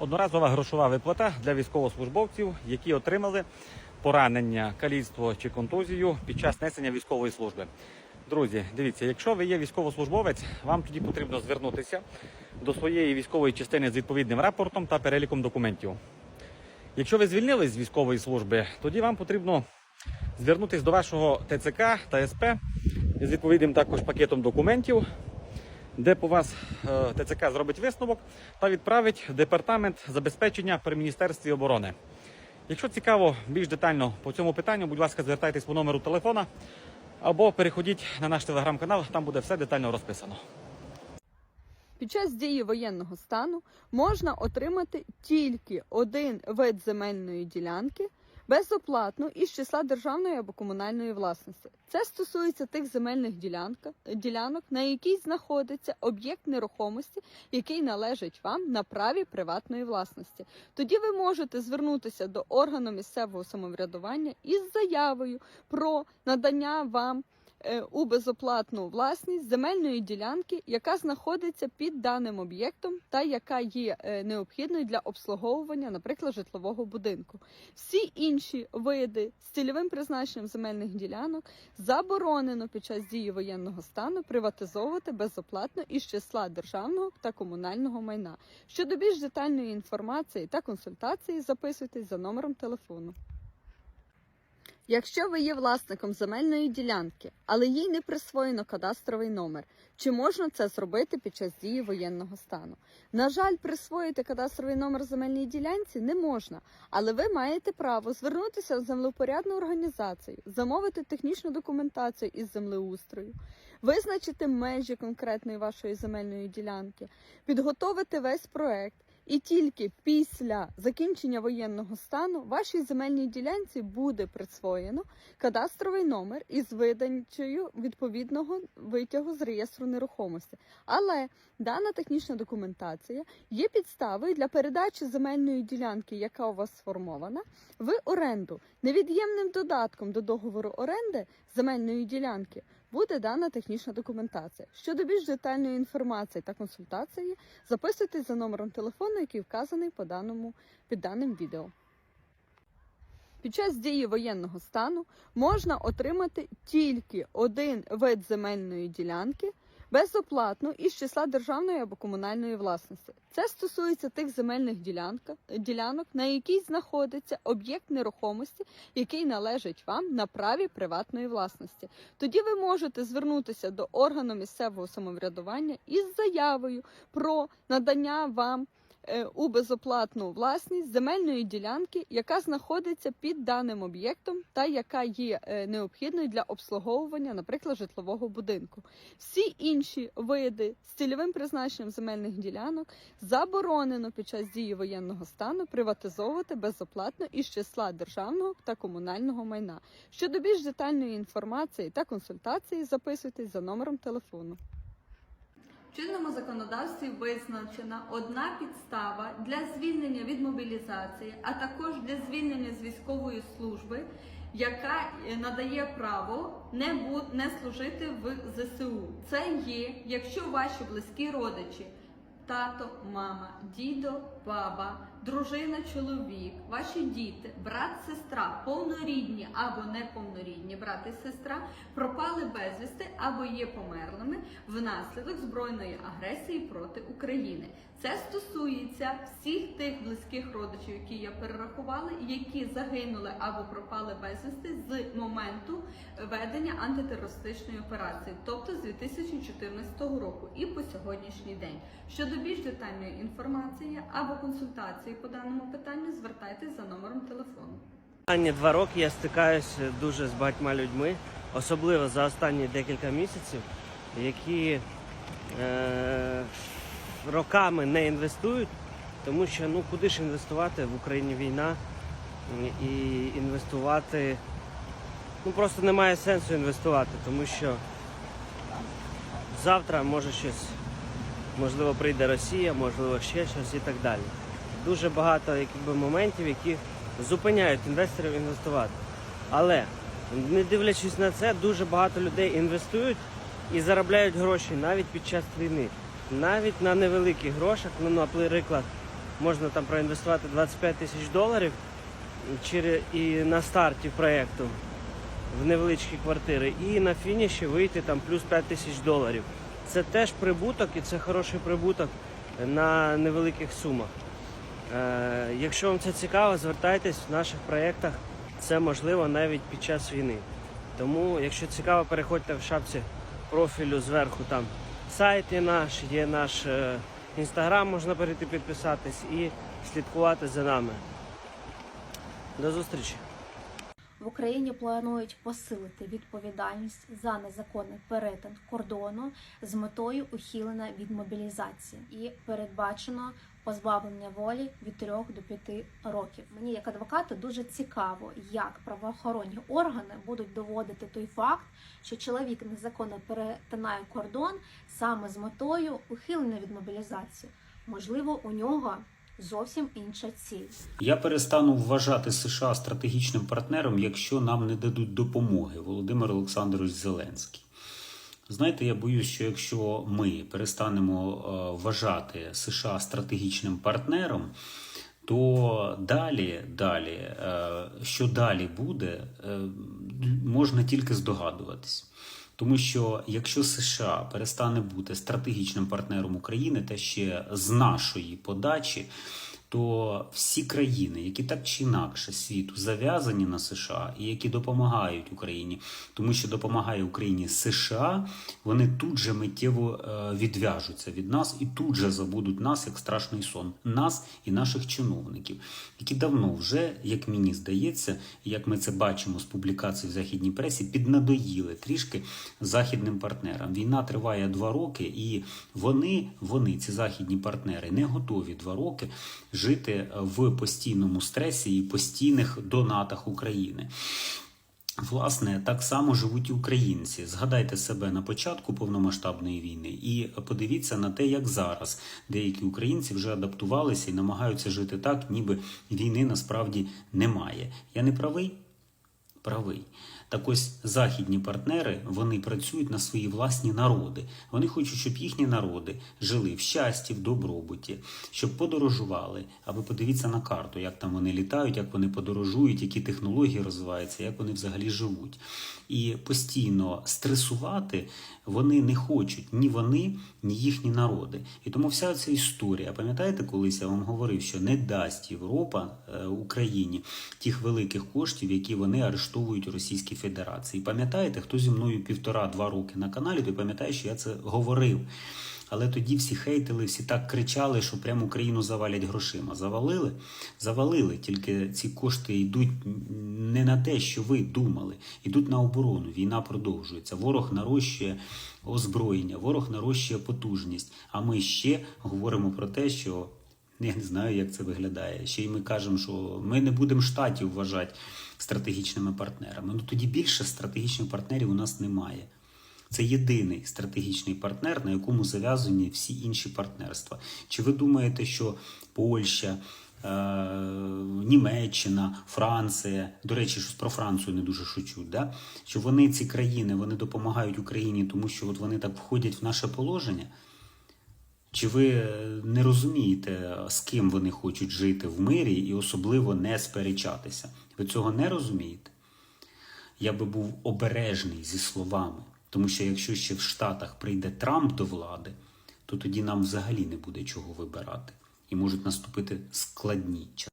Одноразова грошова виплата для військовослужбовців, які отримали поранення, каліцтво чи контузію під час несення військової служби. Друзі, дивіться, якщо ви є військовослужбовець, вам тоді потрібно звернутися до своєї військової частини з відповідним рапортом та переліком документів. Якщо ви звільнились з військової служби, тоді вам потрібно звернутися до вашого ТЦК та СП з відповідним також пакетом документів, де по вас е, ТЦК зробить висновок та відправить департамент забезпечення при Міністерстві оборони. Якщо цікаво більш детально по цьому питанню, будь ласка, звертайтесь по номеру телефона або переходіть на наш телеграм-канал, там буде все детально розписано. Під час дії воєнного стану можна отримати тільки один вид земельної ділянки безоплатно із числа державної або комунальної власності. Це стосується тих земельних ділянка, ділянок, на якій знаходиться об'єкт нерухомості, який належить вам на праві приватної власності. Тоді ви можете звернутися до органу місцевого самоврядування із заявою про надання вам у безоплатну власність земельної ділянки, яка знаходиться під даним об'єктом та яка є е, необхідною для обслуговування, наприклад, житлового будинку. Всі інші види з цільовим призначенням земельних ділянок заборонено під час дії воєнного стану приватизовувати безоплатно із числа державного та комунального майна. Щодо більш детальної інформації та консультації, записуйтесь за номером телефону. Якщо ви є власником земельної ділянки, але їй не присвоєно кадастровий номер, чи можна це зробити під час дії воєнного стану? На жаль, присвоїти кадастровий номер земельній ділянці не можна, але ви маєте право звернутися в землеупорядну організацію, замовити технічну документацію із землеустрою, визначити межі конкретної вашої земельної ділянки, підготовити весь проект. І тільки після закінчення воєнного стану вашій земельній ділянці буде присвоєно кадастровий номер із видачею відповідного витягу з реєстру нерухомості. Але дана технічна документація є підставою для передачі земельної ділянки, яка у вас сформована, в оренду. Невід'ємним додатком до договору оренди земельної ділянки буде дана технічна документація. Щодо більш детальної інформації та консультації, записуйтесь за номером телефону, який вказаний по даному, під даним відео. Під час дії воєнного стану можна отримати тільки один вид земельної ділянки безоплатно із числа державної або комунальної власності. Це стосується тих земельних ділянок, на якій знаходиться об'єкт нерухомості, який належить вам на праві приватної власності. Тоді ви можете звернутися до органу місцевого самоврядування із заявою про надання вам у безоплатну власність земельної ділянки, яка знаходиться під даним об'єктом та яка є е, необхідною для обслуговування, наприклад, житлового будинку. Всі інші види з цільовим призначенням земельних ділянок заборонено під час дії воєнного стану приватизовувати безоплатно із числа державного та комунального майна. Щодо більш детальної інформації та консультації, записуйтесь за номером телефону. В чинному законодавстві визначена одна підстава для звільнення від мобілізації, а також для звільнення з військової служби, яка е, надає право не, буд, не служити в ЗСУ. Це є, якщо ваші близькі родичі, тато, мама, дідо, баба, дружина, чоловік, ваші діти, брат, сестра, повнорідні або неповнорідні брат і сестра пропали безвісти або є померлими внаслідок збройної агресії проти України. Це стосується всіх тих близьких родичів, які я перерахувала, які загинули або пропали безвісти з моменту ведення антитерористичної операції, тобто з 2014 року і по сьогоднішній день. Щодо більш детальної інформації або консультації по даному питанню, звертайтесь за номером телефону. Останні два роки я стикаюся дуже з багатьма людьми, особливо за останні декілька місяців, які е, роками не інвестують, тому що ну куди ж інвестувати в Україні війна і інвестувати. Ну просто немає сенсу інвестувати, тому що завтра може щось, можливо, прийде Росія, можливо, ще щось і так далі. Дуже багато якби, моментів, які зупиняють інвесторів інвестувати. Але не дивлячись на це, дуже багато людей інвестують і заробляють гроші навіть під час війни. Навіть на невеликих грошах, ну, наприклад, можна там проінвестувати 25 тисяч доларів і на старті проєкту в невеличкі квартири, і на фініші вийти там плюс 5 тисяч доларів. Це теж прибуток і це хороший прибуток на невеликих сумах. Е, якщо вам це цікаво, звертайтесь в наших проєктах. Це можливо навіть під час війни. Тому, якщо цікаво, переходьте в шапці профілю зверху. Там сайт є наш, є наш е, інстаграм, можна перейти підписатись і слідкувати за нами. До зустрічі! В Україні планують посилити відповідальність за незаконний перетин кордону з метою ухилення від мобілізації і передбачено позбавлення волі від 3 до 5 років. Мені як адвокату дуже цікаво, як правоохоронні органи будуть доводити той факт, що чоловік незаконно перетинає кордон саме з метою ухилення від мобілізації. Можливо, у нього зовсім інша ціль. Я перестану вважати США стратегічним партнером, якщо нам не дадуть допомоги. Володимир Олександрович Зеленський. Знаєте, я боюсь, що якщо ми перестанемо е, вважати США стратегічним партнером, то далі, далі, е, що далі буде, е, можна тільки здогадуватись. Тому що якщо США перестане бути стратегічним партнером України, та ще з нашої подачі, то всі країни, які так чи інакше світу зав'язані на США і які допомагають Україні, тому що допомагає Україні США, вони тут же миттєво е, відв'яжуться від нас і тут же забудуть нас як страшний сон, нас і наших чиновників, які давно вже, як мені здається, як ми це бачимо з публікацій в західній пресі, піднадоїли трішки західним партнерам. Війна триває два роки, і вони, вони, ці західні партнери, не готові два роки жити в постійному стресі і постійних донатах України. Власне, так само живуть українці. Згадайте себе на початку повномасштабної війни і подивіться на те, як зараз деякі українці вже адаптувалися і намагаються жити так, ніби війни насправді немає. Я не правий? Правий. Так ось західні партнери вони працюють на свої власні народи. Вони хочуть, щоб їхні народи жили в щасті, в добробуті, щоб подорожували. А ви подивіться на карту, як там вони літають, як вони подорожують, які технології розвиваються, як вони взагалі живуть. І постійно стресувати вони не хочуть ні вони, ні їхні народи. І тому вся ця історія, пам'ятаєте, колись я вам говорив, що не дасть Європа е, Україні тих великих коштів, які вони арештовують у Російській Федерації. Пам'ятаєте, хто зі мною півтора-два роки на каналі, той пам'ятає, що я це говорив. Але тоді всі хейтили, всі так кричали, що прямо Україну завалять грошима. Завалили? Завалили. Тільки ці кошти йдуть не на те, що ви думали. Йдуть на оборону. Війна продовжується. Ворог нарощує озброєння, ворог нарощує потужність. А ми ще говоримо про те, що я не знаю, як це виглядає. Ще й ми кажемо, що ми не будемо штатів вважати стратегічними партнерами. Ну тоді більше стратегічних партнерів у нас немає. Це єдиний стратегічний партнер, на якому зав'язані всі інші партнерства. Чи ви думаєте, що Польща, е, Німеччина, Франція, до речі, щось про Францію не дуже шучуть, да? що вони ці країни вони допомагають Україні, тому що от вони так входять в наше положення? Чи ви е, не розумієте, з ким вони хочуть жити в мирі і особливо не сперечатися? Ви цього не розумієте? Я би був обережний зі словами, тому що якщо ще в Штатах прийде Трамп до влади, то тоді нам взагалі не буде чого вибирати і можуть наступити складні часи.